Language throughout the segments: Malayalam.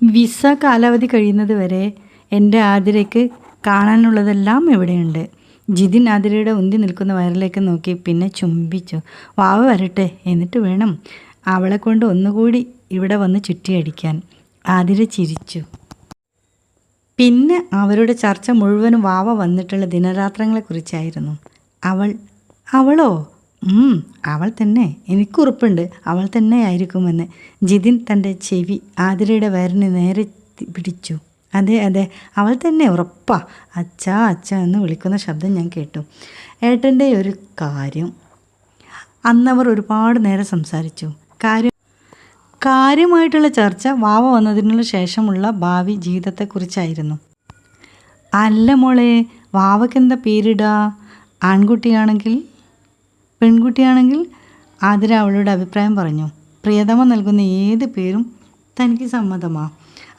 വിസ കാലാവധി കഴിയുന്നത് വരെ എന്റെ ആതിരയ്ക്ക് കാണാനുള്ളതെല്ലാം ഇവിടെയുണ്ട്. ജിതിൻ ആതിരയുടെ ഉന്തി നിൽക്കുന്ന വയറിലേക്ക് നോക്കി പിന്നെ ചുംബിച്ചു. വാവ് വരട്ടെ എന്നിട്ട് വേണം അവളെ കൊണ്ട് ഒന്നുകൂടി ഇവിടെ വന്ന് ചുറ്റിയടിക്കാൻ. ആതിര ചിരിച്ചു. പിന്നെ അവരുടെ ചർച്ച മുഴുവനും വാവ വന്നിട്ടുള്ള ദിനരാത്രങ്ങളെക്കുറിച്ചായിരുന്നു. അവൾ അവളോ? അവൾ തന്നെ. എനിക്കുറപ്പുണ്ട് അവൾ തന്നെ ആയിരിക്കുമെന്ന്. ജിതിൻ തന്റെ ചെവി ആതിരയുടെ വയറിന് നേരെ പിടിച്ചു. അതെ അതെ. അവൾ തന്നെ ഉറപ്പാ. അച്ഛാ അച്ഛ എന്ന് വിളിക്കുന്ന ശബ്ദം ഞാൻ കേട്ടു. ഏട്ടന്റെ ഒരു കാര്യം. അന്നവർ ഒരുപാട് നേരം സംസാരിച്ചു. കാര്യം കാര്യമായിട്ടുള്ള ചർച്ച വാവ വന്നതിനുള്ള ശേഷമുള്ള ഭാവി ജീവിതത്തെക്കുറിച്ചായിരുന്നു. അല്ല മോളെ വാവയ്ക്ക് എന്താ പേരിടുക ആൺകുട്ടിയാണെങ്കിൽ പെൺകുട്ടിയാണെങ്കിൽ ആതിര അവളുടെ അഭിപ്രായം പറഞ്ഞു. പ്രിയതമ നൽകുന്ന ഏത് പേരും തനിക്ക് സമ്മതമാ.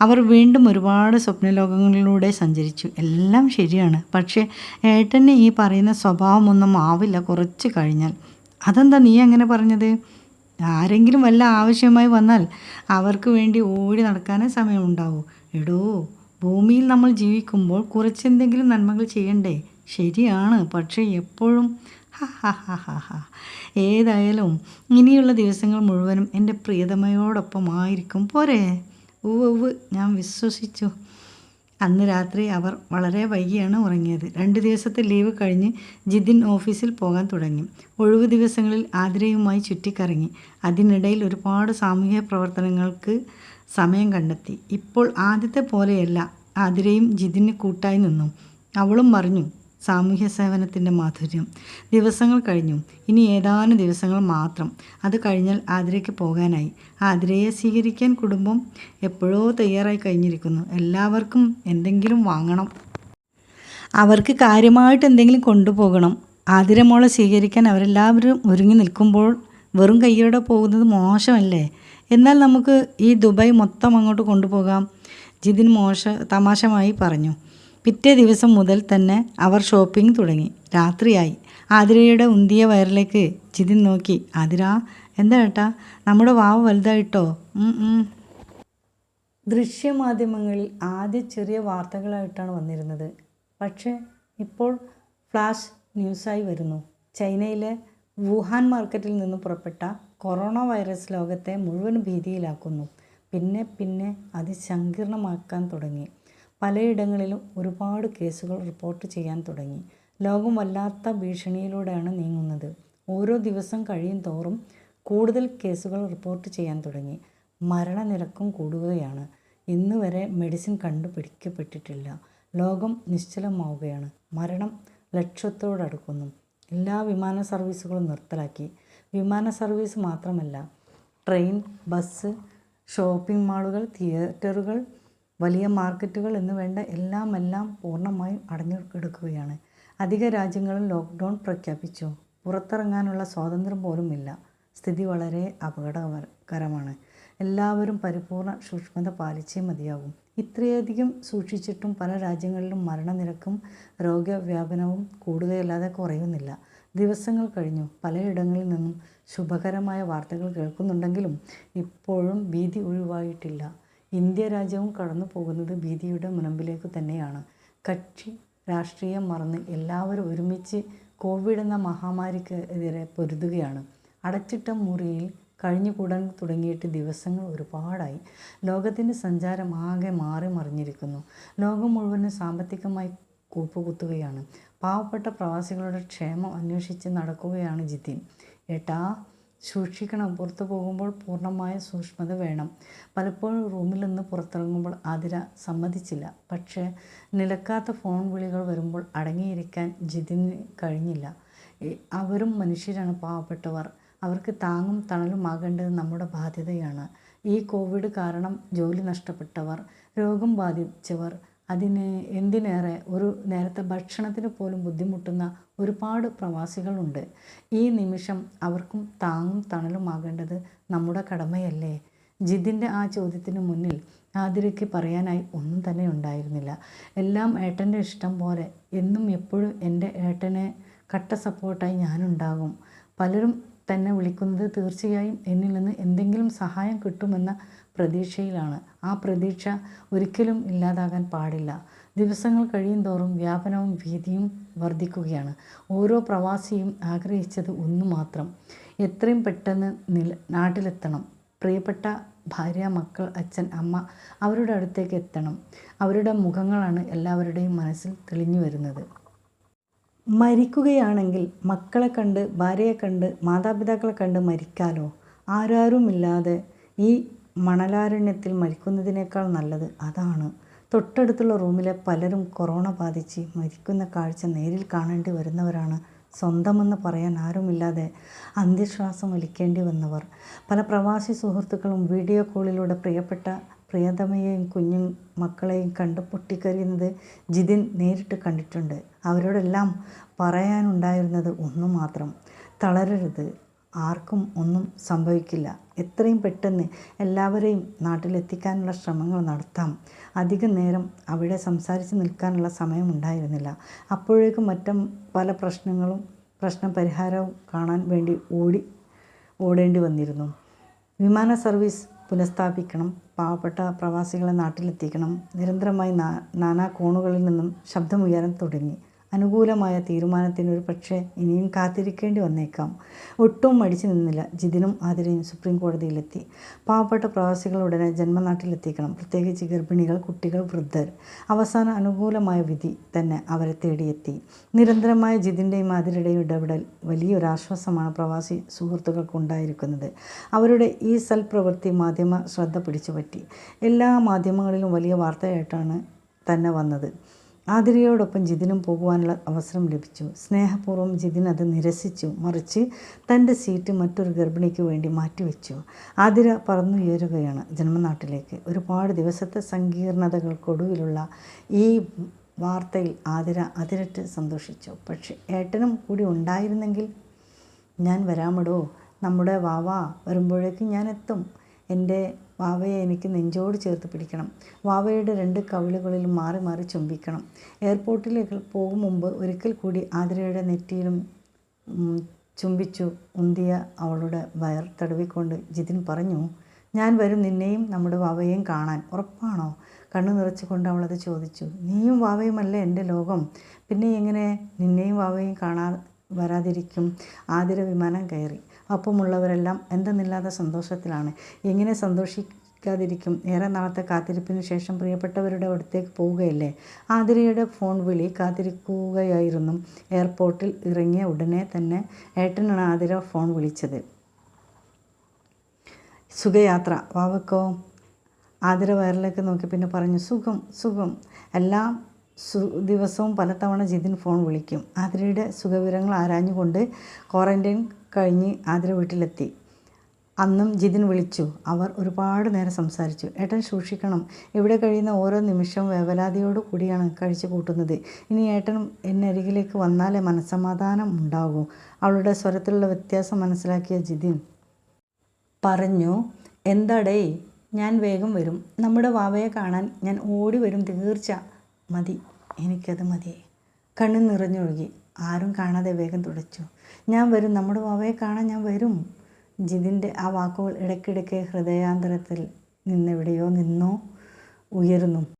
അവർ വീണ്ടും ഒരുപാട് സ്വപ്നലോകങ്ങളിലൂടെ സഞ്ചരിച്ചു. എല്ലാം ശരിയാണ്. പക്ഷേ ഏട്ടന് ഈ പറയുന്ന സ്വഭാവമൊന്നും ആവില്ല കുറച്ച് കഴിഞ്ഞാൽ. അതെന്താ നീ അങ്ങനെ പറഞ്ഞത്? ആരെങ്കിലും വല്ല ആവശ്യമായി വന്നാൽ അവർക്ക് വേണ്ടി ഓടി നടക്കാനേ സമയമുണ്ടാവൂ. എടോ ഭൂമിയിൽ നമ്മൾ ജീവിക്കുമ്പോൾ കുറച്ചെന്തെങ്കിലും നന്മകൾ ചെയ്യണ്ടേ? ശരിയാണ്. പക്ഷേ എപ്പോഴും. ഏതായാലും ഇനിയുള്ള ദിവസങ്ങൾ മുഴുവനും എന്റെ പ്രിയതമയോടൊപ്പം ആയിരിക്കും പോരെ? ഉവ്വ് ഉവ് ഞാൻ വിശ്വസിച്ചു. അന്ന് രാത്രി അവർ വളരെ വൈകിയാണ് ഉറങ്ങിയത്. രണ്ട് ദിവസത്തെ ലീവ് കഴിഞ്ഞ് ജിതിൻ ഓഫീസിൽ പോകാൻ തുടങ്ങി. ഒഴിവ് ദിവസങ്ങളിൽ ആതിരയുമായി ചുറ്റിക്കറങ്ങി. അതിനിടയിൽ ഒരുപാട് സാമൂഹ്യ പ്രവർത്തനങ്ങൾക്ക് സമയം കണ്ടെത്തി. ഇപ്പോൾ ആദ്യത്തെ പോലെയല്ല. ആതിരയും ജിതിന് കൂട്ടായി നിന്നു. അവളും പറഞ്ഞു സാമൂഹ്യ സേവനത്തിന്റെ മാധുര്യം. ദിവസങ്ങൾ കഴിഞ്ഞു. ഇനി ഏതാനും ദിവസങ്ങൾ മാത്രം. അത് കഴിഞ്ഞാൽ ആതിരയ്ക്ക് പോകാനായി. ആതിരയെ സ്വീകരിക്കാൻ കുടുംബം എപ്പോഴോ തയ്യാറായി കഴിഞ്ഞിരിക്കുന്നു. എല്ലാവർക്കും എന്തെങ്കിലും വാങ്ങണം. അവർക്ക് കാര്യമായിട്ട് എന്തെങ്കിലും കൊണ്ടുപോകണം. ആതിരമോളെ സ്വീകരിക്കാൻ അവരെല്ലാവരും ഒരുങ്ങി നിൽക്കുമ്പോൾ വെറും കൈയോടെ പോകുന്നത് മോശമല്ലേ? എന്നാൽ നമുക്ക് ഈ ദുബായ് മൊത്തം അങ്ങോട്ട് കൊണ്ടുപോകാം. ജിതിൻ മോശ തമാശമായി പറഞ്ഞു. പിറ്റേ ദിവസം മുതൽ തന്നെ അവർ ഷോപ്പിംഗ് തുടങ്ങി. രാത്രിയായി. ആതിരയുടെ ഉന്തിയ വയറിലേക്ക് ചിതിൻ നോക്കി. ആതിര എന്താ ഏട്ടാ? നമ്മുടെ വാവ് വലുതായിട്ടോ. ദൃശ്യമാധ്യമങ്ങളിൽ ആദ്യ ചെറിയ വാർത്തകളായിട്ടാണ് വന്നിരുന്നത്. പക്ഷേ ഇപ്പോൾ ഫ്ലാഷ് ന്യൂസായി വരുന്നു. ചൈനയിലെ വുഹാൻ മാർക്കറ്റിൽ നിന്ന് പുറപ്പെട്ട കൊറോണ വൈറസ് ലോകത്തെ മുഴുവൻ ഭീതിയിലാക്കുന്നു. പിന്നെ പിന്നെ അതിസങ്കീർണമാക്കാൻ തുടങ്ങി. പലയിടങ്ങളിലും ഒരുപാട് കേസുകൾ റിപ്പോർട്ട് ചെയ്യാൻ തുടങ്ങി. ലോകം വല്ലാത്ത ഭീഷണിയിലൂടെയാണ് നീങ്ങുന്നത്. ഓരോ ദിവസം കഴിയും തോറും കൂടുതൽ കേസുകൾ റിപ്പോർട്ട് ചെയ്യാൻ തുടങ്ങി. മരണനിരക്കും കൂടുകയാണ്. ഇന്ന് വരെ മെഡിസിൻ കണ്ടുപിടിക്കപ്പെട്ടിട്ടില്ല. ലോകം നിശ്ചലമാവുകയാണ്. മരണം ലക്ഷത്തോടടുക്കുന്നു എല്ലാ വിമാന സർവീസുകളും നിർത്തലാക്കി. വിമാന സർവീസ് മാത്രമല്ല ട്രെയിൻ ബസ് ഷോപ്പിംഗ് മാളുകൾ തിയേറ്ററുകൾ വലിയ മാർക്കറ്റുകൾ എന്ന് വേണ്ട എല്ലാം എല്ലാം പൂർണമായും അടഞ്ഞു കിടക്കുകയാണ് അധിക രാജ്യങ്ങളും ലോക്ക്ഡൗൺ പ്രഖ്യാപിച്ചു. പുറത്തിറങ്ങാനുള്ള സ്വാതന്ത്ര്യം പോലുമില്ല സ്ഥിതി വളരെ അപകടകരമാണ്. എല്ലാവരും പരിപൂർണ സൂക്ഷ്മത പാലിച്ചേ മതിയാകും. ഇത്രയധികം സൂക്ഷിച്ചിട്ടും പല രാജ്യങ്ങളിലും മരണനിരക്കും രോഗവ്യാപനവും കൂടുകയല്ലാതെ കുറയുന്നില്ല. ദിവസങ്ങൾ കഴിഞ്ഞു. പലയിടങ്ങളിൽ നിന്നും ശുഭകരമായ വാർത്തകൾ കേൾക്കുന്നുണ്ടെങ്കിലും ഇപ്പോഴും ഭീതി ഒഴിവായിട്ടില്ല. ഇന്ത്യ രാജ്യവും കടന്നു പോകുന്നത് ഭീതിയുടെ മുനമ്പിലേക്ക് തന്നെയാണ്. കക്ഷി രാഷ്ട്രീയം മറന്ന് എല്ലാവരും ഒരുമിച്ച് കോവിഡ് എന്ന മഹാമാരിക്ക് മഹാമാരിക്കെതിരെ പൊരുതുകയാണ്. അടച്ചിട്ട മുറിയിൽ കഴിഞ്ഞുകൂടാൻ തുടങ്ങിയിട്ട് ദിവസങ്ങൾ ഒരുപാടായി. ലോകത്തിന്റെ സഞ്ചാരം ആകെ മാറി മറിഞ്ഞിരിക്കുന്നു. ലോകം മുഴുവനും സാമ്പത്തികമായി കൂപ്പുകുത്തുകയാണ്. പാവപ്പെട്ട പ്രവാസികളുടെ ക്ഷേമം അന്വേഷിച്ച് നടക്കുകയാണ് ജിതിൻ. ഏട്ടാ സൂക്ഷിക്കണം. പുറത്തു പോകുമ്പോൾ പൂർണമായ സൂക്ഷ്മത വേണം. പലപ്പോഴും റൂമിൽ നിന്ന് പുറത്തിറങ്ങുമ്പോൾ ആതിര സമ്മതിച്ചില്ല. പക്ഷേ നിലക്കാത്ത ഫോൺ വിളികൾ വരുമ്പോൾ അടങ്ങിയിരിക്കാൻ ജിതിന് കഴിഞ്ഞില്ല. അവരും മനുഷ്യരാണ് പാവപ്പെട്ടവർ. അവർക്ക് താങ്ങും തണലുമാകേണ്ടത് നമ്മുടെ ബാധ്യതയാണ്. ഈ കോവിഡ് കാരണം ജോലി നഷ്ടപ്പെട്ടവർ രോഗം ബാധിച്ചവർ അതിന് എന്തിനേറെ ഒരു നേരത്തെ ഭക്ഷണത്തിന് പോലും ബുദ്ധിമുട്ടുന്ന ഒരുപാട് പ്രവാസികളുണ്ട്. ഈ നിമിഷം അവർക്കും താങ്ങും തണലുമാകേണ്ടത് നമ്മുടെ കടമയല്ലേ? ജിതിന്റെ ആ ചോദ്യത്തിന് മുന്നിൽ ആതിരയ്ക്ക് പറയാനായി ഒന്നും തന്നെ ഉണ്ടായിരുന്നില്ല. എല്ലാം ഏട്ടന്റെ ഇഷ്ടം പോലെ എന്നും എപ്പോഴും എന്റെ ഏട്ടനെ കട്ട സപ്പോർട്ടായി ഞാനുണ്ടാകും. പലരും തന്നെ വിളിക്കുന്നത് തീർച്ചയായും എന്നിൽ നിന്ന് എന്തെങ്കിലും സഹായം കിട്ടുമെന്ന പ്രതീക്ഷയിലാണ്. ആ പ്രതീക്ഷ ഒരിക്കലും ഇല്ലാതാകാൻ പാടില്ല. ദിവസങ്ങൾ കഴിയും തോറും വ്യാപനവും ഭീതിയും വർദ്ധിക്കുകയാണ് ഓരോ പ്രവാസിയും ആഗ്രഹിച്ചത് ഒന്നു മാത്രം. എത്രയും പെട്ടെന്ന് നില നാട്ടിലെത്തണം. പ്രിയപ്പെട്ട ഭാര്യ മക്കൾ അച്ഛൻ അമ്മ അവരുടെ അടുത്തേക്ക് എത്തണം. അവരുടെ മുഖങ്ങളാണ് എല്ലാവരുടെയും മനസ്സിൽ തെളിഞ്ഞു വരുന്നത്. മരിക്കുകയാണെങ്കിൽ മക്കളെ കണ്ട് ഭാര്യയെ കണ്ട് മാതാപിതാക്കളെ കണ്ട് മരിക്കാലോ? ആരാരുമില്ലാതെ ഈ മണലാരണ്യത്തിൽ മരിക്കുന്നതിനേക്കാൾ നല്ലത് അതാണ്. തൊട്ടടുത്തുള്ള റൂമിലെ പലരും കൊറോണ ബാധിച്ച് മരിക്കുന്ന കാഴ്ച നേരിൽ കാണേണ്ടി വരുന്നവരാണ്. സ്വന്തമെന്ന് പറയാൻ ആരുമില്ലാതെ അന്ത്യശ്വാസം വലിക്കേണ്ടി വന്നവർ. പല പ്രവാസി സുഹൃത്തുക്കളും വീഡിയോ കോളിലൂടെ പ്രിയപ്പെട്ട പ്രിയതമയെയും കുഞ്ഞു മക്കളെയും കണ്ട് പൊട്ടിക്കരയുന്നത് ജിതിൻ നേരിട്ട് കണ്ടിട്ടുണ്ട്. അവരോടെല്ലാം പറയാനുണ്ടായിരുന്നത് ഒന്നു മാത്രം. തളരരുത്. ആർക്കും ഒന്നും സംഭവിക്കില്ല. എത്രയും പെട്ടെന്ന് എല്ലാവരെയും നാട്ടിലെത്തിക്കാനുള്ള ശ്രമങ്ങൾ നടത്താം. അധിക നേരം അവിടെ സംസാരിച്ച് നിൽക്കാനുള്ള സമയമുണ്ടായിരുന്നില്ല അപ്പോഴേക്കും മറ്റും പല പ്രശ്നങ്ങളും പ്രശ്ന പരിഹാരവും കാണാൻ വേണ്ടി ഓടി ഓടേണ്ടി വന്നിരുന്നു. വിമാന സർവീസ് പുനഃസ്ഥാപിക്കണം. പാവപ്പെട്ട പ്രവാസികളെ നാട്ടിലെത്തിക്കണം. നിരന്തരമായി നാനാ കോണുകളിൽ നിന്നും ശബ്ദമുയരാൻ തുടങ്ങി. അനുകൂലമായ തീരുമാനത്തിന് ഒരു പക്ഷേ ഇനിയും കാത്തിരിക്കേണ്ടി വന്നേക്കാം. ഒട്ടും മടിച്ചു നിന്നില്ല. ജിതിനും ആതിരയും സുപ്രീം കോടതിയിലെത്തി. പാവപ്പെട്ട പ്രവാസികൾ ഉടനെ ജന്മനാട്ടിലെത്തിക്കണം. പ്രത്യേകിച്ച് ഗർഭിണികൾ കുട്ടികൾ വൃദ്ധർ. അവസാന അനുകൂലമായ വിധി തന്നെ അവരെ തേടിയെത്തി. നിരന്തരമായ ജിതിന്റെയും ആതിരയുടെയും ഇടപെടൽ വലിയൊരാശ്വാസമാണ് പ്രവാസി സുഹൃത്തുക്കൾക്കുണ്ടായിരിക്കുന്നത്. അവരുടെ ഈ സൽപ്രവൃത്തി മാധ്യമ ശ്രദ്ധ പിടിച്ചുപറ്റി. എല്ലാ മാധ്യമങ്ങളിലും വലിയ വാർത്തയായിട്ടാണ് തന്നെ വന്നത്. ആതിരയോടൊപ്പം ജിതിനും പോകുവാനുള്ള അവസരം ലഭിച്ചു. സ്നേഹപൂർവം ജിതിൻ അത് നിരസിച്ചു മറിച്ച് തന്റെ സീറ്റ് മറ്റൊരു ഗർഭിണിക്ക് വേണ്ടി മാറ്റിവെച്ചു. ആതിര പറന്നുയരുകയാണ് ജന്മനാട്ടിലേക്ക്. ഒരുപാട് ദിവസത്തെ സങ്കീർണതകൾക്കൊടുവിലുള്ള ഈ വാർത്തയിൽ ആതിര അതിരറ്റ് സന്തോഷിച്ചു. പക്ഷെ ഏട്ടനും കൂടി ഉണ്ടായിരുന്നെങ്കിൽ ഞാൻ വരാമടോ? നമ്മുടെ വാവ വരുമ്പോഴേക്കും ഞാൻ എത്തും. എന്റെ വാവയെ എനിക്ക് നെഞ്ചോട് ചേർത്ത് പിടിക്കണം. വാവയുടെ രണ്ട് കവിളുകളിൽ മാറി മാറി ചുംബിക്കണം. എയർപോർട്ടിലേക്ക് പോകും മുമ്പ് ഒരിക്കൽ കൂടി ആതിരയുടെ നെറ്റിയിലും ചുംബിച്ചു ഉന്തിയ അവളുടെ വയർ തടവിക്കൊണ്ട് ജിതിൻ പറഞ്ഞു ഞാൻ വരും നിന്നെയും നമ്മുടെ വാവയെയും കാണാൻ. ഉറപ്പാണോ? കണ്ണു നിറച്ചുകൊണ്ട് അവളത് ചോദിച്ചു. നീയും വാവയുമല്ലേ എന്റെ ലോകം? പിന്നെ എങ്ങനെ നിന്നെയും വാവയും കാണാ വരാതിരിക്കും? ആതിര വിമാനം കയറി. ഒപ്പമുള്ളവരെല്ലാം എന്തെന്നില്ലാത്ത സന്തോഷത്തിലാണ്. എങ്ങനെ സന്തോഷിക്കാതിരിക്കും? ഏറെ നാളത്തെ കാത്തിരിപ്പിന് ശേഷം പ്രിയപ്പെട്ടവരുടെ അടുത്തേക്ക് പോവുകയല്ലേ? ആതിരയുടെ ഫോൺ വിളി കാത്തിരിക്കുകയായിരുന്നു. എയർപോർട്ടിൽ ഇറങ്ങിയ ഉടനെ തന്നെ ഏട്ടനാണ് ആതിര ഫോൺ വിളിച്ചത്. സുഖയാത്ര. വാവക്കോ. ആതിര വയറിലേക്ക് നോക്കി പിന്നെ പറഞ്ഞു സുഖം സുഖം. എല്ലാം സു ദിവസവും പലതവണ ജിതിൻ ഫോൺ വിളിക്കും. ആതിരയുടെ സുഖവിവരങ്ങൾ ആരാഞ്ഞുകൊണ്ട് ക്വാറന്റൈൻ കഴിഞ്ഞ് ആതിര വീട്ടിലെത്തി. അന്നും ജിതിൻ വിളിച്ചു. അവർ ഒരുപാട് നേരം സംസാരിച്ചു. ഏട്ടൻ സൂക്ഷിക്കണം. ഇവിടെ കഴിയുന്ന ഓരോ നിമിഷവും വേവലാതിയോടു കൂടിയാണ് കഴിച്ചു കൂട്ടുന്നത്. ഇനി ഏട്ടൻ എന്നെ അരികിലേക്ക് വന്നാലേ മനസ്സമാധാനം ഉണ്ടാകൂ. അവളുടെ സ്വരത്തിലുള്ള വ്യത്യാസം മനസ്സിലാക്കിയ ജിതിൻ പറഞ്ഞു എന്താടേ ഞാൻ വേഗം വരും. നമ്മുടെ വാവയെ കാണാൻ ഞാൻ ഓടി വരും. തീർച്ച. മതി. എനിക്കത് മതി കണ്ണു നിറഞ്ഞൊഴുകി. ആരും കാണാതെ വേഗം തുടച്ചു. ഞാൻ വരും. നമ്മുടെ വാവയെ കാണാൻ ഞാൻ വരും. ജിതിന്റെ ആ വാക്കുകൾ ഇടയ്ക്കിടയ്ക്ക് ഹൃദയാന്തരത്തിൽ നിന്നെവിടെയോ നിന്നോ ഉയരുന്നു.